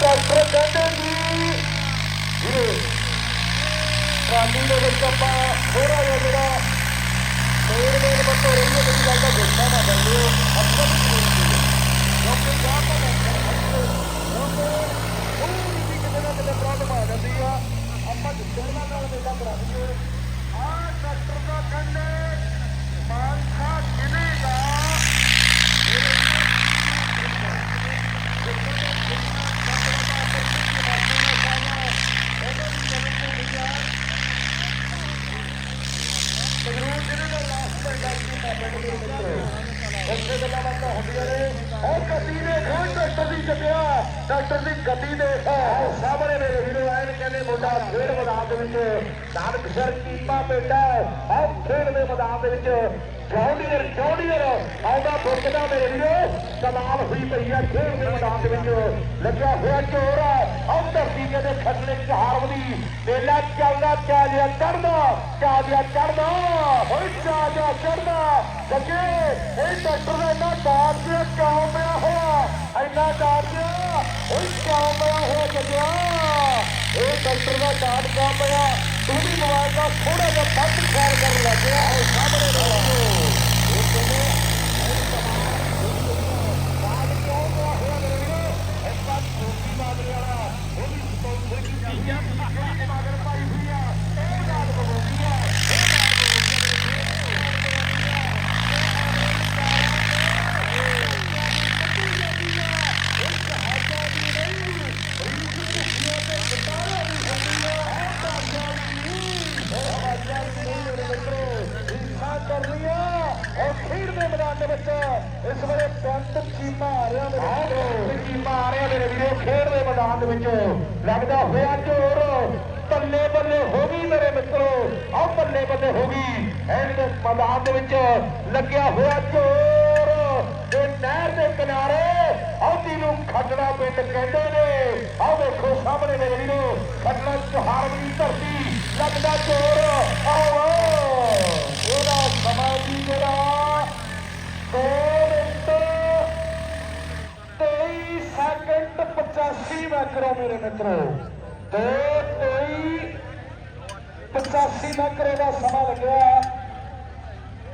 Doctor ਕਹਿੰਦੇ ਜੀ ਵੀਰੇ ਟਰਾਲੀ ਦੇ ਵਿੱਚ ਆਪਾਂ ਥੋੜਾ ਜਿਹਾ ਜਿਹੜਾ ਮੇਨ ਮੇਨ ਬੱਤੋ ਰਹੀ ਹੈ ਮੇਰੀ ਗੱਲ ਦਾ ਗੁੱਸਾ ਨਾ ਕਰਿਓ ਆਪਾਂ ਵੀ ਬੋਲਦੇ ਕਿਉਂਕਿ ਜਾਂ ਤਾਂ ਕਿਉਂਕਿ ਉਹ ਵੀ ਕਿਤੇ ਨਾ ਕਿਤੇ ਪ੍ਰੋਬਲਮ ਆ ਜਾਂਦੀ ਆ ਆਪਾਂ ਜਿੱਦਣ ਨਾਲ ਮੇਲਾ ਕਰਾ ਦਈਏ ਆਹ ਡਾਕਟਰ ਦਾ ਕਹਿੰਦੇ ਮਾਨਸਾ ਜ਼ਿਲ੍ਹੇ ਦਾ ਸੰਗਰੂਰ ਜ਼ਿਲ੍ਹੇ ਦਾ ਲਾਸਟ ਪਿੰਡ ਆ ਜੀ ਬਾਬਾ ਜੀ ਦੇ ਮਿੱਤਰੋ। ਉੱਥੇ ਗੱਲਾਂ ਬਾਤਾਂ ਹੁੰਦੀਆਂ ਨੇ ਉਹ ਗੱਡੀ ਦੇ ਖੋਜ ਡਾਕਟਰ ਦੀ ਚੱਕਿਆ ਡਾਕਟਰ ਦੀ ਗੱਡੀ ਦੇ ਸਾਹਮਣੇ ਮੇਰੇ ਵੀਰੋ ਐਨ ਕਹਿੰਦੇ ਮੁੰਡਾ ਖੇਡ ਮੈਦਾਨ ਦੇ ਵਿੱਚ ਨਾਨਕ ਸਰ ਕੀਪਾ ਬੇਟਾ ਆਹ ਖੇਡ ਦੇ ਮੈਦਾਨ ਦੇ ਵਿੱਚ ਜੌਂਡੀਅਰ ਜੌਂਡੀਅਰ ਆਉਂਦਾ ਫੁੱਕਦਾ ਮੇਰੇ ਵੀਰੋ ਕਮਾਲ ਹੋਈ ਪਈ ਆ ਖੇਡ ਦੇ ਮੈਦਾਨ ਦੇ ਵਿੱਚ ਲੱਗਿਆ ਹੋਇਆ ਚੋਰ ਆਹ ਧਰਤੀ ਕਹਿੰਦੇ ਖੱਟਣੇ ਚਾਰਵਦੀ ਮੇਲਾ ਚੱਲਦਾ। ਚਾ ਲਿਆ ਚੜਦਾ ਚਾ ਲਿਆ ਚੜਦਾ ਹੋਈ ਚਾ ਜਿਆ ਚੜਦਾ ਲੱਗੇ ਇਹ ਡਾਕਟਰ ਦਾ ਇੰਨਾ ਡਾਰ ਜਿਹਾ ਕਿਉਂ ਪਿਆ ਹੋਇਆ ਇੰਨਾ ਡਾਰ ਜਿਹਾ ਹੋਈ ਕਿਉਂ ਪਿਆ ਹੋਇਆ ਜੱਜਾ ਇਹ ਡਾਕਟਰ ਦਾ ਡਾਰ ਕਿਉਂ ਪਿਆ ਤੂੰ ਵੀ ਮੋਬਾਈਲ ਦਾ ਥੋੜਾ ਜਿਹਾ ਬੰਦ ਖਿਆਲ ਕਰਨ ਲੱਗਿਆ ਉਹ ਸਾਹਮਣੇ ਦੇਖੋ ਇਹ ਕਹਿੰਦੇ ਡਾਰ ਕਿਉਂ ਪਿਆ ਹੋਇਆ ਮੇਰੇ ਵੀਰੋ ਇਸ ਵਾਰ ਛੋਟੀ ਮਾਦਰੇ ਵਾਲਾ ਉਹ ਵੀ ਸਪਾਂਸਰ ਕੀਤੀ ਆ ਜਿਹੜੀ ਮਗਰ ਪਾਈ ਹੋਈ ਆ ਉਹ ਨਾਲ ਬੋਲਦੀ ਆ ਇਹ ਨਾਲ ਖੇਡ ਦੇ ਮੈਦਾਨ ਦੇ ਵਿੱਚ ਇਸ ਵੇਲੇ ਪੰਤ ਚੀਮਾ ਆ ਰਿਹਾ ਮੇਰੇ ਵੀਰੋ ਚੀਮਾ ਆ ਰਿਹਾ ਮੇਰੇ ਵੀਰੋ ਖੇਡ ਦੇ ਮੈਦਾਨ ਦੇ ਵਿੱਚ ਲੱਗਦਾ ਹੋਇਆ ਝੋਰ। ਬੱਲੇ ਬੱਲੇ ਹੋ ਗਈ ਮੇਰੇ ਮਿੱਤਰੋ। ਆਹ ਬੱਲੇ ਬੱਲੇ ਹੋ ਗਈ। ਦੇ ਮੈਦਾਨ ਦੇ ਵਿੱਚ ਲੱਗਿਆ ਹੋਇਆ ਝੋਰ। ਇਹ ਨਹਿਰ ਦੇ ਕਿਨਾਰੇ ਆਉਦੀ ਨੂੰ ਖੱਟੜਾ ਪਿੰਡ ਕਹਿੰਦੇ ਨੇ। ਆਹ ਵੇਖੋ ਸਾਹਮਣੇ ਮੇਰੇ ਵੀਰੋ ਖੱਟੜਾ ਚੋਹਾਰ ਦੀ ਧਰਤੀ ਲੱਗਦਾ ਝੋਰ। 2 ਮਿੰਟ 23 ਸੈਕਿੰਡ 85 ਮੈਕਰੋ ਮੇਰੇ ਮਿੱਤਰੋ। 2 23 85 ਮੈਕਰੋ ਦਾ ਸਮਾਂ ਲੱਗਿਆ।